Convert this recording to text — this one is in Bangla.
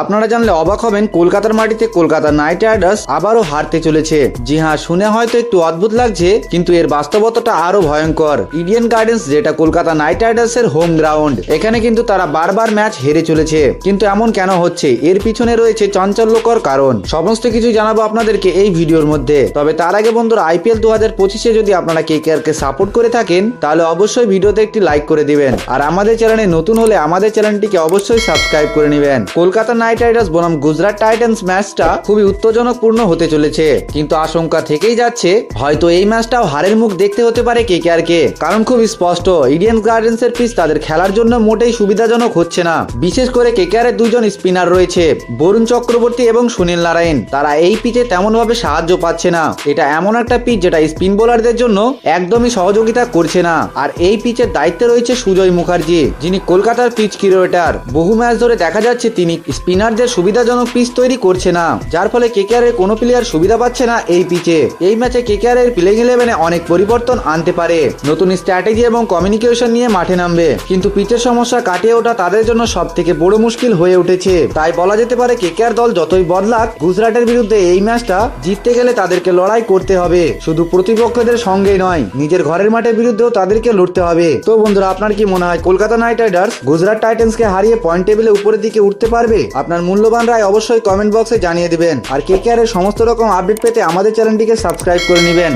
আপনারা জানলে অবাক হবেন, কলকাতার মাটিতে কলকাতা নাইট রাইডার্স আবারও হারতে চলেছে। জি হ্যাঁ শুনে হয়তো একটু অদ্ভুত লাগছে, কিন্তু এর বাস্তবতাটা আরও ভয়ঙ্কর। ইডিয়ান গার্ডেন্স যেটা কলকাতা নাইট রাইডার্স এর হোম গ্রাউন্ড এখানে কিন্তু তারা বারবার ম্যাচ হেরে চলেছে। কিন্তু এমন কেন হচ্ছে? এর পিছনে রয়েছে চাঞ্চল্যকর কারণ। সমস্ত কিছু জানাব আপনাদেরকে এই ভিডিওর মধ্যে। তবে তার আগে বন্ধুরা আইপিএল দু হাজার পঁচিশে যদি আপনারা কে কে সাপোর্ট করে থাকেন, তাহলে অবশ্যই ভিডিওতে একটি লাইক করে দিবেন। আর আমাদের চ্যানেলে নতুন হলে আমাদের চ্যানেলটিকে অবশ্যই সাবস্ক্রাইব করে নেবেন। কলকাতা নাইট রাইডার্স বনাম গুজরাট টাইটান্স ম্যাচটা খুবই উত্তেজনকপূর্ণ হতে চলেছে। কিন্তু আশঙ্কা থেকেই যাচ্ছে, হয়তো এই ম্যাচটাও হারের মুখ দেখতে হতে পারে কে কে কারণ খুব স্পষ্ট ইডিয়ান গার্ডেন্স এর পিচ তাদের খেলার জন্য মোটেই সুবিধাজনক হচ্ছে না। বিশেষ করে কেকেআর এর দুজন স্পিনার রয়েছে, বরুণ চক্রবর্তী এবং সুনীল নারায়ণ। তারা এই পিচে তেমন ভাবে সাহায্য পাচ্ছে না। এটা এমন একটা পিচ যেটা স্পিন বোলারদের জন্য একদমই সহযোগিতা করছে না। আর এই পিচের দায়িত্বে রয়েছে সুজয় মুখার্জি, যিনি কলকাতার পিচ কিউরেটার বহু ম্যাচ ধরে দেখা যাচ্ছে তিনি স্পিনারদের সুবিধাজনক পিচ তৈরি করছে না, যার ফলে কেকেআর এর কোনো প্লেয়ার সুবিধা পাচ্ছে না এই পিচে এই ম্যাচে কেকেআর এর প্লেইং ইলেভেনে অনেক পরিবর্তন আনতে পারে। নতুন স্ট্র্যাটেজি এবং কমিউনিকেশন নিয়ে মাঠে নামবে। কিন্তু পিচের সমস্যা কাটিয়ে ওঠা তাদের জন্য সব থেকে বড় মুশকিল হয়ে উঠেছে। তাই বলা যেতে পারে কেকেআর দল যতই বদলাক, গুজরাটের বিরুদ্ধে এই ম্যাচটা জিততে গেলে তাদেরকে লড়াই করতে হবে। শুধু প্রতিপক্ষদের সঙ্গেই নয়, নিজের ঘরের মাঠের বিরুদ্ধেও তাদেরকে লড়তে হবে। তো বন্ধুরা, আপনার কি মনে হয়, কলকাতা নাইট রাইডার্স গুজরাট টাইটান্সকে হারিয়ে পয়েন্ট টেবিলে উপরের দিকে উঠতে পারবে? আপনার মূল্যবান রায় অবশ্যই কমেন্ট বক্সে জানিয়ে দিবেন। আর কে এর সমস্ত রকম আপডেট পেতে আমাদের চ্যানেলটিকে সাবস্ক্রাইব করে নেবেন।